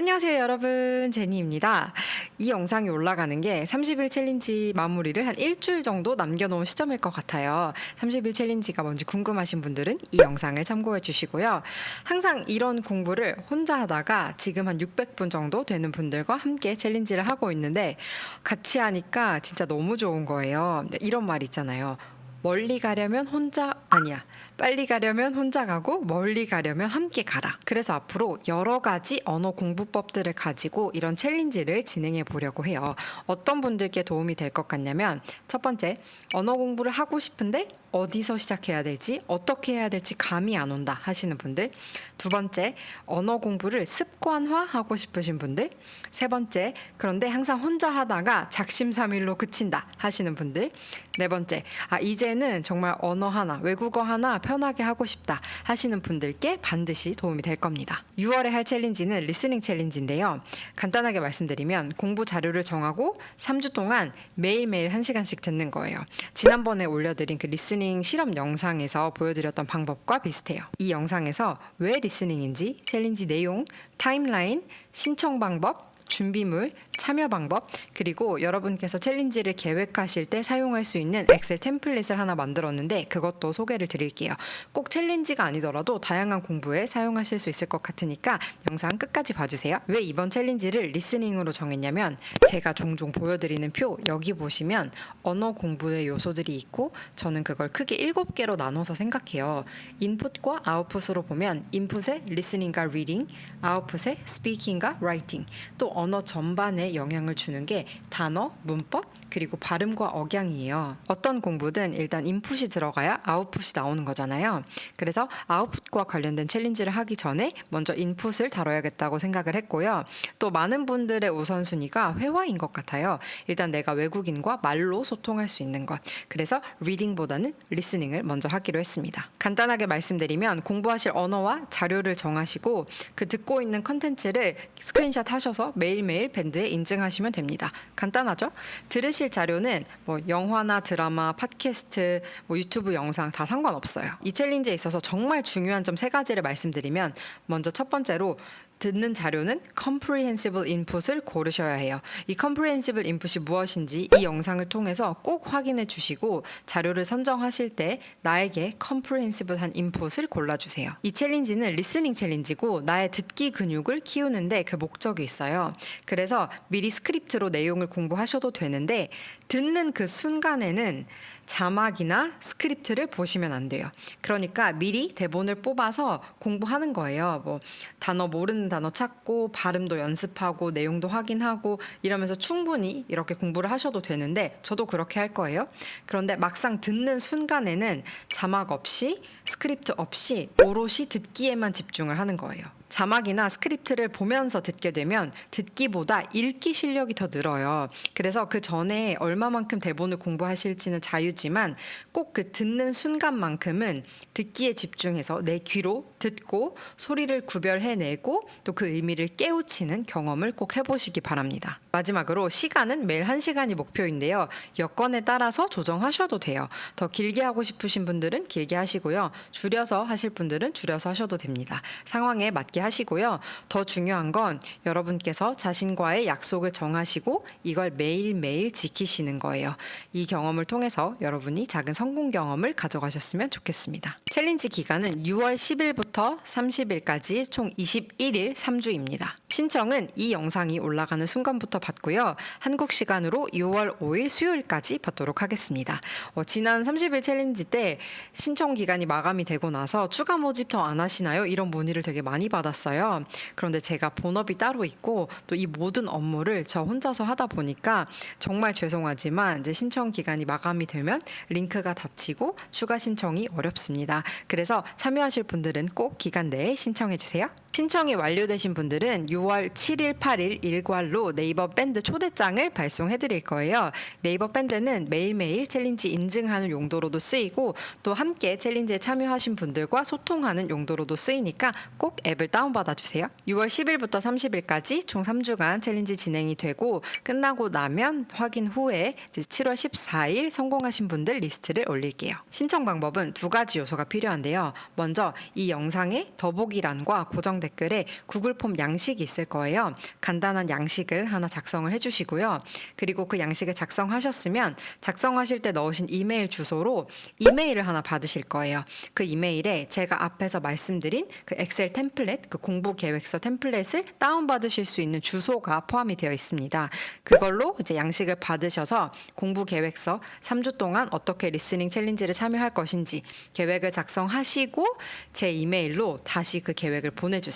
안녕하세요 여러분 제니입니다. 이 영상이 올라가는 게 30일 챌린지 마무리를 한 일주일 정도 남겨놓은 시점일 것 같아요. 30일 챌린지가 뭔지 궁금하신 분들은 이 영상을 참고해 주시고요. 항상 이런 공부를 혼자 하다가 지금 한 600분 정도 되는 분들과 함께 챌린지를 하고 있는데 같이 하니까 진짜 너무 좋은 거예요. 이런 말 있잖아요. 멀리 가려면 혼자 아니야. 빨리 가려면 혼자 가고 멀리 가려면 함께 가라. 그래서 앞으로 여러 가지 언어 공부법들을 가지고 이런 챌린지를 진행해 보려고 해요. 어떤 분들께 도움이 될 것 같냐면 첫 번째, 언어 공부를 하고 싶은데 어디서 시작해야 될지 어떻게 해야 될지 감이 안 온다 하시는 분들 두 번째 언어 공부를 습관화 하고 싶으신 분들 세 번째 그런데 항상 혼자 하다가 작심삼일로 그친다 하시는 분들 네 번째 아 이제는 정말 언어 하나 외국어 하나 편하게 하고 싶다 하시는 분들께 반드시 도움이 될 겁니다. 6월에 할 챌린지는 리스닝 챌린지인데요. 간단하게 말씀드리면 공부 자료를 정하고 3주 동안 매일매일 1시간씩 듣는 거예요. 지난번에 올려드린 그 리스닝 실험 영상에서 보여드렸던 방법과 비슷해요. 이 영상에서 왜 리스닝인지, 챌린지 내용, 타임라인, 신청 방법, 준비물, 참여 방법, 그리고 여러분께서 챌린지를 계획하실 때 사용할 수 있는 엑셀 템플릿을 하나 만들었는데 그것도 소개를 드릴게요. 꼭 챌린지가 아니더라도 다양한 공부에 사용하실 수 있을 것 같으니까 영상 끝까지 봐주세요. 왜 이번 챌린지를 리스닝으로 정했냐면 제가 종종 보여드리는 표 여기 보시면 언어 공부의 요소들이 있고 저는 그걸 크게 일곱 개로 나눠서 생각해요. 인풋과 아웃풋으로 보면 인풋에 리스닝과 리딩, 아웃풋에 스피킹과 라이팅, 또 언어 전반에 영향을 주는 게 단어, 문법, 그리고 발음과 억양이에요. 어떤 공부든 일단 인풋이 들어가야 아웃풋이 나오는 거잖아요. 그래서 아웃풋과 관련된 챌린지를 하기 전에 먼저 인풋을 다뤄야겠다고 생각을 했고요. 또 많은 분들의 우선순위가 회화인 것 같아요. 일단 내가 외국인과 말로 소통할 수 있는 것. 그래서 리딩보다는 리스닝을 먼저 하기로 했습니다. 간단하게 말씀드리면 공부하실 언어와 자료를 정하시고 그 듣고 있는 컨텐츠를 스크린샷 하셔서 매일매일 밴드에 인증하시면 됩니다. 간단하죠? 들으실 자료는 뭐 영화나 드라마, 팟캐스트, 뭐 유튜브 영상 다 상관없어요. 이 챌린지에 있어서 정말 중요한 점 세 가지를 말씀드리면 먼저 첫 번째로 듣는 자료는 comprehensible input을 고르셔야 해요. 이 comprehensible input이 무엇인지 이 영상을 통해서 꼭 확인해 주시고 자료를 선정하실 때 나에게 comprehensible한 input을 골라주세요. 이 챌린지는 리스닝 챌린지고 나의 듣기 근육을 키우는데 그 목적이 있어요. 그래서 미리 스크립트로 내용을 공부하셔도 되는데 듣는 그 순간에는 자막이나 스크립트를 보시면 안 돼요. 그러니까 미리 대본을 뽑아서 공부하는 거예요. 뭐 단어 모르는 단어 찾고 발음도 연습하고 내용도 확인하고 이러면서 충분히 이렇게 공부를 하셔도 되는데 저도 그렇게 할 거예요. 그런데 막상 듣는 순간에는 자막 없이 스크립트 없이 오롯이 듣기에만 집중을 하는 거예요. 자막이나 스크립트를 보면서 듣게 되면 듣기보다 읽기 실력이 더 늘어요. 그래서 그 전에 얼마만큼 대본을 공부하실지는 자유지만 꼭 그 듣는 순간만큼은 듣기에 집중해서 내 귀로 듣고 소리를 구별해내고 또 그 의미를 깨우치는 경험을 꼭 해보시기 바랍니다. 마지막으로 시간은 매일 1시간이 목표인데요. 여건에 따라서 조정하셔도 돼요. 더 길게 하고 싶으신 분들은 길게 하시고요. 줄여서 하실 분들은 줄여서 하셔도 됩니다. 상황에 맞게 하시고요. 더 중요한 건 여러분께서 자신과의 약속을 정하시고 이걸 매일매일 지키시는 거예요. 이 경험을 통해서 여러분이 작은 성공 경험을 가져가셨으면 좋겠습니다. 챌린지 기간은 6월 10일부터 30일까지 총 21일 3주입니다. 신청은 이 영상이 올라가는 순간부터 받고요. 한국 시간으로 6월 5일 수요일까지 받도록 하겠습니다. 어, 지난 30일 챌린지 때 신청 기간이 마감이 되고 나서 추가 모집 더 안 하시나요? 이런 문의를 되게 많이 받았어요. 그런데 제가 본업이 따로 있고 또 이 모든 업무를 저 혼자서 하다 보니까 정말 죄송하지만 이제 신청 기간이 마감이 되면 링크가 닫히고 추가 신청이 어렵습니다. 그래서 참여하실 분들은 꼭 기간 내에 신청해 주세요. 신청이 완료되신 분들은 6월 7일, 8일 일괄로 네이버 밴드 초대장을 발송해 드릴 거예요. 네이버 밴드는 매일매일 챌린지 인증하는 용도로도 쓰이고 또 함께 챌린지에 참여하신 분들과 소통하는 용도로도 쓰이니까 꼭 앱을 다운받아 주세요. 6월 10일부터 30일까지 총 3주간 챌린지 진행이 되고 끝나고 나면 확인 후에 이제 7월 14일 성공하신 분들 리스트를 올릴게요. 신청 방법은 두 가지 요소가 필요한데요. 먼저 이 영상의 더보기란과 고정 댓글에 구글 폼 양식이 있을 거예요. 간단한 양식을 하나 작성을 해주시고요. 그리고 그 양식을 작성하셨으면 작성하실 때 넣으신 이메일 주소로 이메일을 하나 받으실 거예요. 그 이메일에 제가 앞에서 말씀드린 그 엑셀 템플릿, 그 공부 계획서 템플릿을 다운받으실 수 있는 주소가 포함이 되어 있습니다. 그걸로 이제 양식을 받으셔서 공부 계획서 3주 동안 어떻게 리스닝 챌린지를 참여할 것인지 계획을 작성하시고 제 이메일로 다시 그 계획을 보내주세요.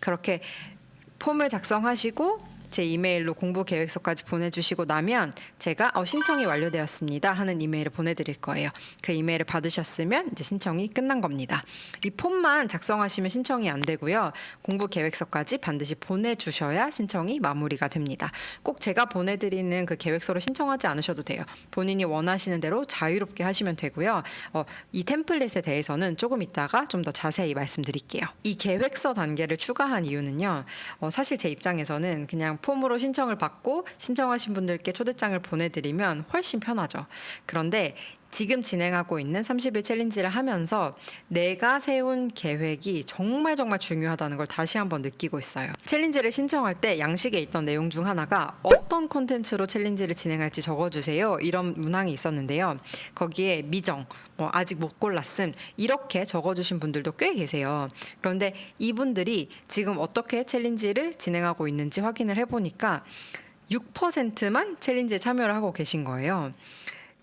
그렇게 폼을 작성하시고 제 이메일로 공부 계획서까지 보내주시고 나면 제가 어, 신청이 완료되었습니다 하는 이메일을 보내드릴 거예요. 그 이메일을 받으셨으면 이제 신청이 끝난 겁니다. 이 폼만 작성하시면 신청이 안 되고요. 공부 계획서까지 반드시 보내주셔야 신청이 마무리가 됩니다. 꼭 제가 보내드리는 그 계획서로 신청하지 않으셔도 돼요. 본인이 원하시는 대로 자유롭게 하시면 되고요. 어, 이 템플릿에 대해서는 조금 이따가 좀 더 자세히 말씀드릴게요. 이 계획서 단계를 추가한 이유는요. 어, 사실 제 입장에서는 그냥 폼으로 신청을 받고 신청하신 분들께 초대장을 보내드리면 훨씬 편하죠. 그런데 지금 진행하고 있는 30일 챌린지를 하면서 내가 세운 계획이 정말 정말 중요하다는 걸 다시 한번 느끼고 있어요. 챌린지를 신청할 때 양식에 있던 내용 중 하나가 어떤 콘텐츠로 챌린지를 진행할지 적어주세요. 이런 문항이 있었는데요. 거기에 미정, 뭐 아직 못 골랐음 이렇게 적어주신 분들도 꽤 계세요. 그런데 이분들이 지금 어떻게 챌린지를 진행하고 있는지 확인을 해보니까 6%만 챌린지에 참여를 하고 계신 거예요.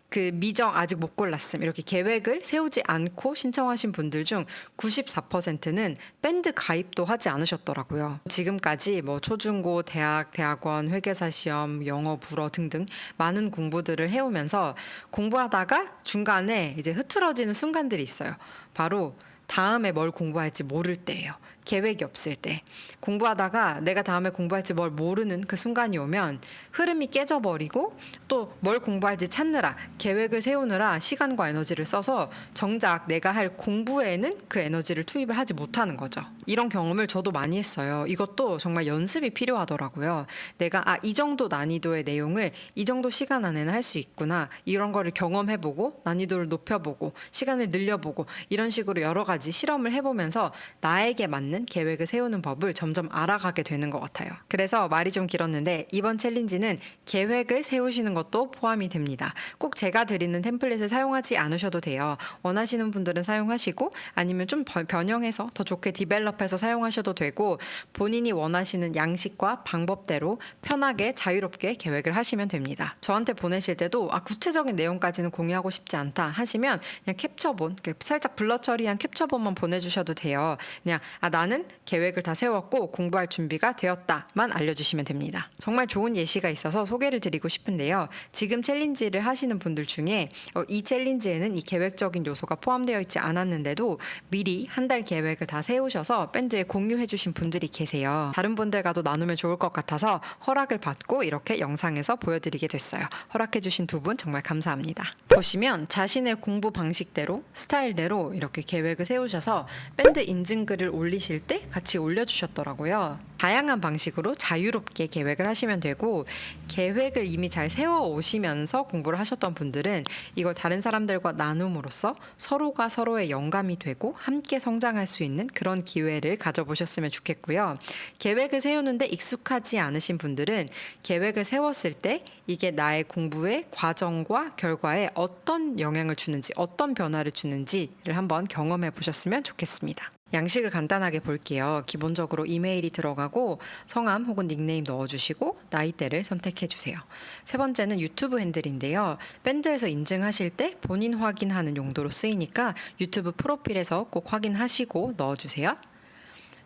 그 미정 아직 못 골랐음 이렇게 계획을 세우지 않고 신청하신 분들 중 94%는 밴드 가입도 하지 않으셨더라고요. 지금까지 뭐 초중고 대학 대학원 회계사 시험 영어 불어 등등 많은 공부들을 해오면서 공부하다가 중간에 이제 흐트러지는 순간들이 있어요. 바로 다음에 뭘 공부할지 모를 때예요. 계획이 없을 때 공부하다가 내가 다음에 공부할지 뭘 모르는 그 순간이 오면 흐름이 깨져버리고 또 뭘 공부할지 찾느라 계획을 세우느라 시간과 에너지를 써서 정작 내가 할 공부에는 그 에너지를 투입을 하지 못하는 거죠. 이런 경험을 저도 많이 했어요. 이것도 정말 연습이 필요하더라고요. 내가 아 이 정도 난이도의 내용을 이 정도 시간 안에는 할 수 있구나 이런 거를 경험해보고 난이도를 높여보고 시간을 늘려보고 이런 식으로 여러 가지 실험을 해보면서 나에게 맞는 계획을 세우는 법을 점점 알아가게 되는 것 같아요. 그래서 말이 좀 길었는데 이번 챌린지는 계획을 세우시는 것도 포함이 됩니다. 꼭 제가 드리는 템플릿을 사용하지 않으셔도 돼요. 원하시는 분들은 사용하시고 아니면 좀 번- 변형해서 더 좋게 디벨롭해서 사용하셔도 되고 본인이 원하시는 양식과 방법대로 편하게 자유롭게 계획을 하시면 됩니다. 저한테 보내실 때도 아, 구체적인 내용까지는 공유하고 싶지 않다 하시면 그냥 캡처본 살짝 블러 처리한 캡처본만 보내주셔도 돼요. 그냥 아나 는 계획을 다 세웠고 공부할 준비가 되었다만 알려주시면 됩니다. 정말 좋은 예시가 있어서 소개를 드리고 싶은데요. 지금 챌린지를 하시는 분들 중에 어, 이 챌린지에는 이 계획적인 요소가 포함되어 있지 않았는데도 미리 한 달 계획을 다 세우셔서 밴드에 공유해주신 분들이 계세요. 다른 분들과도 나누면 좋을 것 같아서 허락을 받고 이렇게 영상에서 보여드리게 됐어요. 허락해주신 두 분 정말 감사합니다. 보시면 자신의 공부 방식대로 스타일대로 이렇게 계획을 세우셔서 밴드 인증글을 올리 실 때 같이 올려주셨더라고요. 다양한 방식으로 자유롭게 계획을 하시면 되고 계획을 이미 잘 세워 오시면서 공부를 하셨던 분들은 이걸 다른 사람들과 나눔으로써 서로가 서로의 영감이 되고 함께 성장할 수 있는 그런 기회를 가져보셨으면 좋겠고요. 계획을 세우는데 익숙하지 않으신 분들은 계획을 세웠을 때 이게 나의 공부의 과정과 결과에 어떤 영향을 주는지 어떤 변화를 주는지를 한번 경험해 보셨으면 좋겠습니다. 양식을 간단하게 볼게요. 기본적으로 이메일이 들어가고 성함 혹은 닉네임 넣어주시고 나이대를 선택해 주세요. 세 번째는 유튜브 핸들인데요. 밴드에서 인증하실 때 본인 확인하는 용도로 쓰이니까 유튜브 프로필에서 꼭 확인하시고 넣어주세요.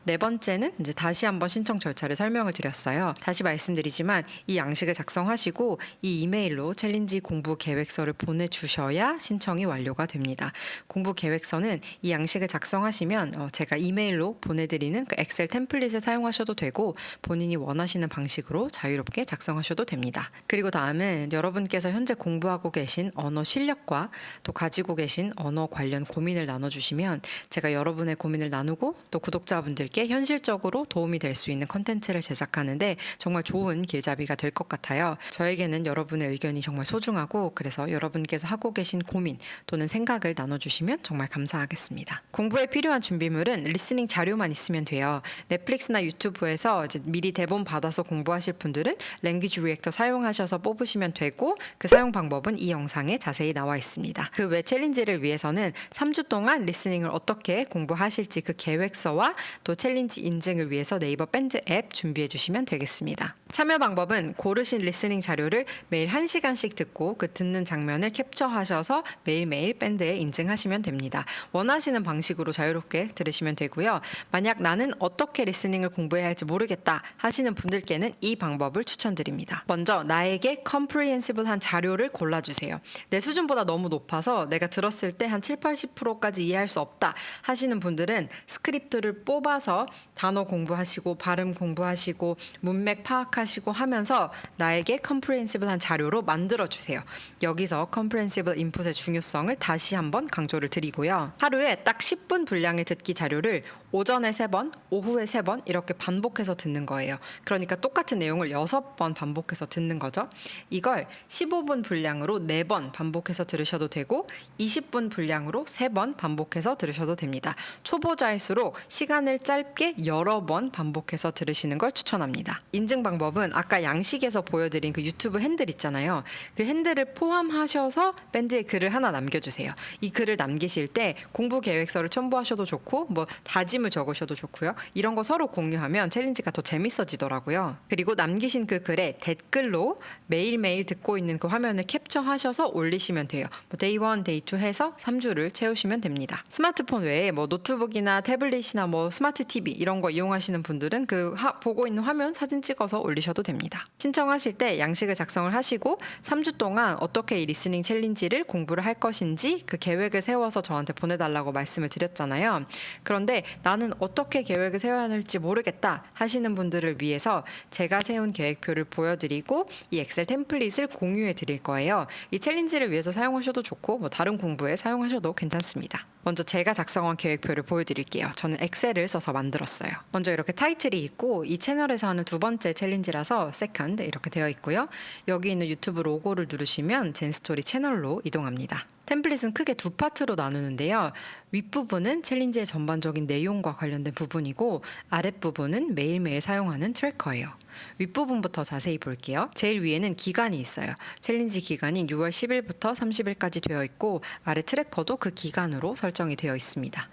네 번째는 이제 다시 한번 신청 절차를 설명을 드렸어요. 다시 말씀드리지만 이 양식을 작성하시고 이 이메일로 챌린지 공부 계획서를 보내주셔야 신청이 완료가 됩니다. 공부 계획서는 이 양식을 작성하시면 어, 제가 이메일로 보내드리는 그 엑셀 템플릿을 사용하셔도 되고 본인이 원하시는 방식으로 자유롭게 작성하셔도 됩니다. 그리고 다음은 여러분께서 현재 공부하고 계신 언어 실력과 또 가지고 계신 언어 관련 고민을 나눠주시면 제가 여러분의 고민을 나누고 또 구독자분들께 분들께 현실적으로 도움이 될 수 있는 컨텐츠를 제작하는데 정말 좋은 길잡이가 될 것 같아요. 저에게는 여러분의 의견이 정말 소중하고 그래서 여러분께서 하고 계신 고민 또는 생각을 나눠주시면 정말 감사하겠습니다. 공부에 필요한 준비물은 리스닝 자료만 있으면 돼요. 넷플릭스나 유튜브에서 미리 대본 받아서 공부하실 분들은 랭귀지 리액터 사용하셔서 뽑으시면 되고 그 사용 방법은 이 영상에 자세히 나와 있습니다. 그 외 챌린지를 위해서는 3주 동안 리스닝을 어떻게 공부하실지 그 계획서와 또 챌린지 인증을 위해서 네이버 밴드 앱 준비해 주시면 되겠습니다. 참여 방법은 고르신 리스닝 자료를 매일 1시간씩 듣고 그 듣는 장면을 캡처하셔서 매일매일 밴드에 인증하시면 됩니다. 원하시는 방식으로 자유롭게 들으시면 되고요. 만약 나는 어떻게 리스닝을 공부해야 할지 모르겠다 하시는 분들께는 이 방법을 추천드립니다. 먼저 나에게 컴프리헨시블한 자료를 골라주세요. 내 수준보다 너무 높아서 내가 들었을 때 한 7, 80%까지 이해할 수 없다 하시는 분들은 스크립트를 뽑아서 단어 공부하시고 발음 공부하시고 문맥 파악하시고 하면서 나에게 컴프리헨시블한 자료로 만들어 주세요. 여기서 컴프리헨시블 인풋의 중요성을 다시 한번 강조를 드리고요. 하루에 딱 10분 분량의 듣기 자료를 오전에 3번, 오후에 3번 이렇게 반복해서 듣는 거예요. 그러니까 똑같은 내용을 6번 반복해서 듣는 거죠. 이걸 15분 분량으로 4번 반복해서 들으셔도 되고 20분 분량으로 3번 반복해서 들으셔도 됩니다. 초보자일수록 시간을 짧게 여러 번 반복해서 들으시는 걸 추천합니다. 인증 방법 은 아까 양식에서 보여드린 그 유튜브 핸들 있잖아요. 그 핸들을 포함하셔서 밴드에 글을 하나 남겨주세요. 이 글을 남기실 때 공부 계획서를 첨부하셔도 좋고 뭐 다짐을 적으셔도 좋고요. 이런 거 서로 공유하면 챌린지가 더 재밌어지더라고요. 그리고 남기신 그 글에 댓글로 매일매일 듣고 있는 그 화면을 캡처하셔서 올리시면 돼요. 뭐 데이 1, 데이 2 해서 3주를 채우시면 됩니다. 스마트폰 외에 뭐 노트북이나 태블릿이나 뭐 스마트 TV 이런 거 이용하시는 분들은 그 하- 보고 있는 화면 사진 찍어서 올리 셔도 됩니다. 신청하실 때 양식을 작성을 하시고 3주 동안 어떻게 이 리스닝 챌린지를 공부를 할 것인지 그 계획을 세워서 저한테 보내달라고 말씀을 드렸잖아요. 그런데 나는 어떻게 계획을 세워야 할지 모르겠다 하시는 분들을 위해서 제가 세운 계획표를 보여드리고 이 엑셀 템플릿을 공유해 드릴 거예요. 이 챌린지를 위해서 사용하셔도 좋고 뭐 다른 공부에 사용하셔도 괜찮습니다. 먼저 제가 작성한 계획표를 보여드릴게요. 저는 엑셀을 써서 만들었어요. 먼저 이렇게 타이틀이 있고 이 채널에서 하는 두 번째 챌린지라서 세컨드 이렇게 되어 있고요. 여기 있는 유튜브 로고를 누르시면 젠스토리 채널로 이동합니다. 템플릿은 크게 두 파트로 나누는데요. 윗부분은 챌린지의 전반적인 내용과 관련된 부분이고 아랫부분은 매일매일 사용하는 트래커예요. 윗부분부터 자세히 볼게요. 제일 위에는 기간이 있어요. 챌린지 기간이 6월 10일부터 30일까지 되어 있고 아래 트래커도 그 기간으로 설정이 되어 있습니다.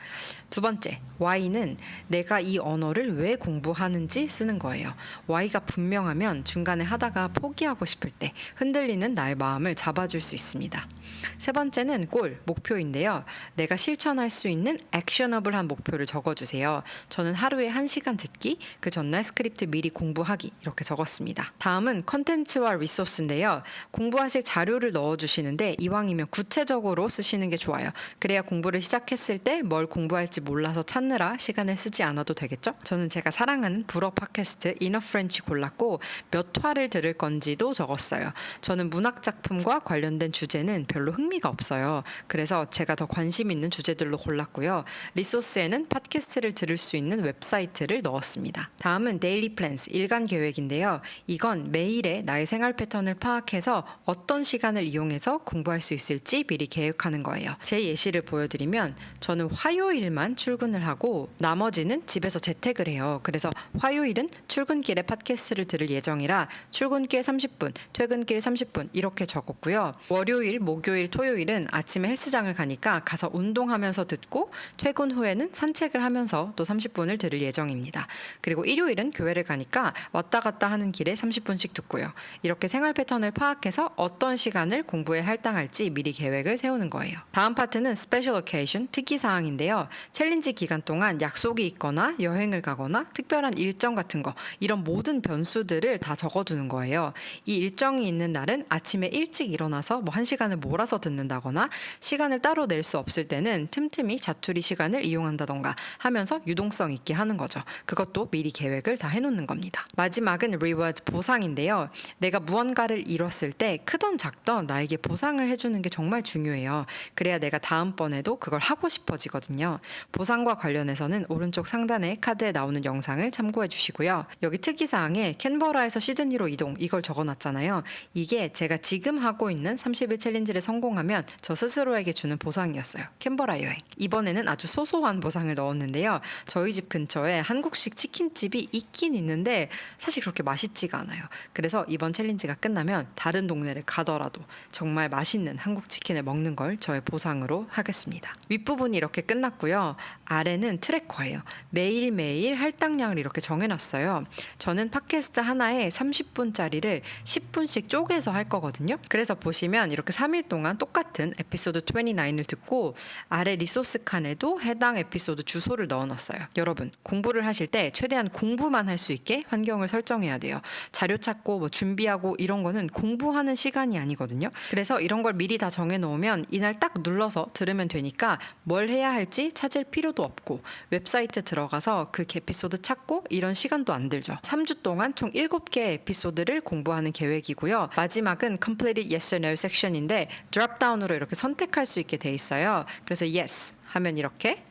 두 번째, Y는 내가 이 언어를 왜 공부하는지 쓰는 거예요. Y가 분명하면 중간에 하다가 포기하고 싶을 때 흔들리는 나의 마음을 잡아줄 수 있습니다. 세 번째는 골, 목표인데요. 내가 실천할 수 있는 액셔너블한 목표를 적어주세요. 저는 하루에 1시간 듣기, 그 전날 스크립트 미리 공부하기 이렇게 적었습니다. 다음은 컨텐츠와 리소스인데요. 공부하실 자료를 넣어주시는데 이왕이면 구체적으로 쓰시는 게 좋아요. 그래야 공부를 시작했을 때 뭘 공부할지 몰라서 찾느라 시간을 쓰지 않아도 되겠죠? 저는 제가 사랑하는 불어 팟캐스트 이너 프렌치 골랐고 몇 화를 들을 건지도 적었어요. 저는 문학 작품과 관련된 주제는 별로 흥미가 없어요. 그래서 제가 더 관심 있는 주제들로 골랐고요. 리소스에는 팟캐스트를 들을 수 있는 웹사이트를 넣었습니다. 다음은 데일리 플랜스 일간 계획인데요. 이건 매일의 나의 생활 패턴을 파악해서 어떤 시간을 이용해서 공부할 수 있을지 미리 계획하는 거예요. 제 예시를 보여드리면 저는 화요일만 출근을 하고 나머지는 집에서 재택을 해요. 그래서 화요일은 출근길에 팟캐스트를 들을 예정이라 출근길 30분, 퇴근길 30분 이렇게 적었고요. 월요일, 목요일, 토요일은 아침에 헬스장을 가니까 가서 운동하면서 듣고 퇴근 후에는 산책을 하면서 또 30분을 들을 예정입니다. 그리고 일요일은 교회를 가니까 왔다 갔다 하는 길에 30분씩 듣고요. 이렇게 생활 패턴을 파악해서 어떤 시간을 공부에 할당할지 미리 계획을 세우는 거예요. 다음 파트는 스페셜 오케이션 특기 사항인데요. 챌린지 기간 동안 약속이 있거나 여행을 가거나 특별한 일정 같은 거 이런 모든 변수들을 다 적어두는 거예요. 이 일정이 있는 날은 아침에 일찍 일어나서 뭐 한 시간을 몰아서 듣는다거나 시간을 따로 낼 수 없을 때는 틈틈이 자투리 시간을 이용한다던가 하면서 유동성 있게 하는 거죠. 그것도 미리 계획을 다 해놓는 겁니다. 마지막은 리워드 보상인데요. 내가 무언가를 이뤘을 때 크던 작던 나에게 보상을 해주는 게 정말 중요해요. 그래야 내가 다음번에도 그걸 하고 싶어지거든요. 보상과 관련해서는 오른쪽 상단에 카드에 나오는 영상을 참고해 주시고요. 여기 특이사항에 캔버라에서 시드니로 이동 이걸 적어놨잖아요. 이게 제가 지금 하고 있는 30일 챌린지를 성공 하면 저 스스로에게 주는 보상이었어요. 캔버라 여행. 이번에는 아주 소소한 보상을 넣었는데요. 저희 집 근처에 한국식 치킨집이 있긴 있는데 사실 그렇게 맛있지가 않아요. 그래서 이번 챌린지가 끝나면 다른 동네를 가더라도 정말 맛있는 한국 치킨을 먹는 걸 저의 보상으로 하겠습니다. 윗부분이 이렇게 끝났고요. 아래는 트래커예요. 매일매일 할당량을 이렇게 정해놨어요. 저는 팟캐스트 하나에 30분짜리를 10분씩 쪼개서 할 거거든요. 그래서 보시면 이렇게 3일 동안 똑같은 에피소드 29을 듣고 아래 리소스 칸에도 해당 에피소드 주소를 넣어놨어요. 여러분 공부를 하실 때 최대한 공부만 할 수 있게 환경을 설정해야 돼요. 자료 찾고 뭐 준비하고 이런 거는 공부하는 시간이 아니거든요. 그래서 이런 걸 미리 다 정해놓으면 이날 딱 눌러서 들으면 되니까 뭘 해야 할지 찾을 필요도 없고 웹사이트 들어가서 그 에피소드 찾고 이런 시간도 안 들죠. 3주 동안 총 7개 에피소드를 공부하는 계획이고요. 마지막은 completed yes or no 섹션인데 드롭다운으로 이렇게 선택할 수 있게 돼 있어요. 그래서 yes 하면 이렇게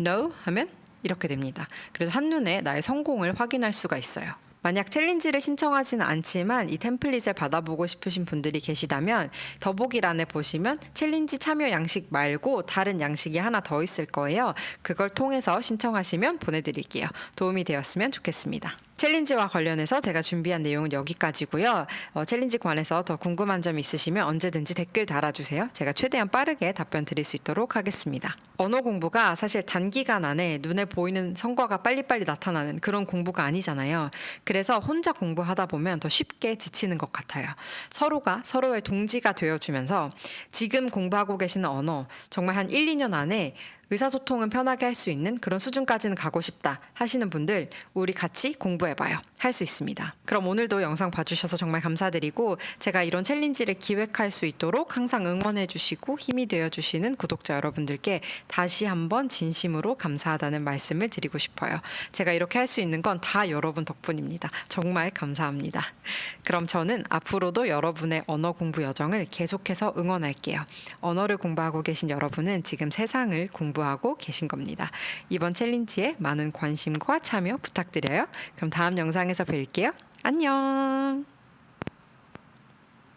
no 하면 이렇게 됩니다. 그래서 한눈에 나의 성공을 확인할 수가 있어요. 만약 챌린지를 신청하지는 않지만 이 템플릿을 받아보고 싶으신 분들이 계시다면 더보기란에 보시면 챌린지 참여 양식 말고 다른 양식이 하나 더 있을 거예요. 그걸 통해서 신청하시면 보내드릴게요. 도움이 되었으면 좋겠습니다. 챌린지와 관련해서 제가 준비한 내용은 여기까지고요. 어, 챌린지 관해서 더 궁금한 점 있으시면 언제든지 댓글 달아주세요. 제가 최대한 빠르게 답변 드릴 수 있도록 하겠습니다. 언어 공부가 사실 단기간 안에 눈에 보이는 성과가 빨리빨리 나타나는 그런 공부가 아니잖아요. 그래서 혼자 공부하다 보면 더 쉽게 지치는 것 같아요. 서로가 서로의 동지가 되어주면서 지금 공부하고 계시는 언어 정말 한 1, 2년 안에 의사소통은 편하게 할 수 있는 그런 수준까지는 가고 싶다 하시는 분들 우리 같이 공부해봐요. 할 수 있습니다. 그럼 오늘도 영상 봐주셔서 정말 감사드리고 제가 이런 챌린지를 기획할 수 있도록 항상 응원해주시고 힘이 되어주시는 구독자 여러분들께 다시 한번 진심으로 감사하다는 말씀을 드리고 싶어요. 제가 이렇게 할 수 있는 건 다 여러분 덕분입니다. 정말 감사합니다. 그럼 저는 앞으로도 여러분의 언어 공부 여정을 계속해서 응원할게요. 언어를 공부하고 계신 여러분은 지금 세상을 공부하고 계신 겁니다. 이번 챌린지에 많은 관심과 참여 부탁드려요. 그럼 다음 영상에서 뵐게요. 안녕.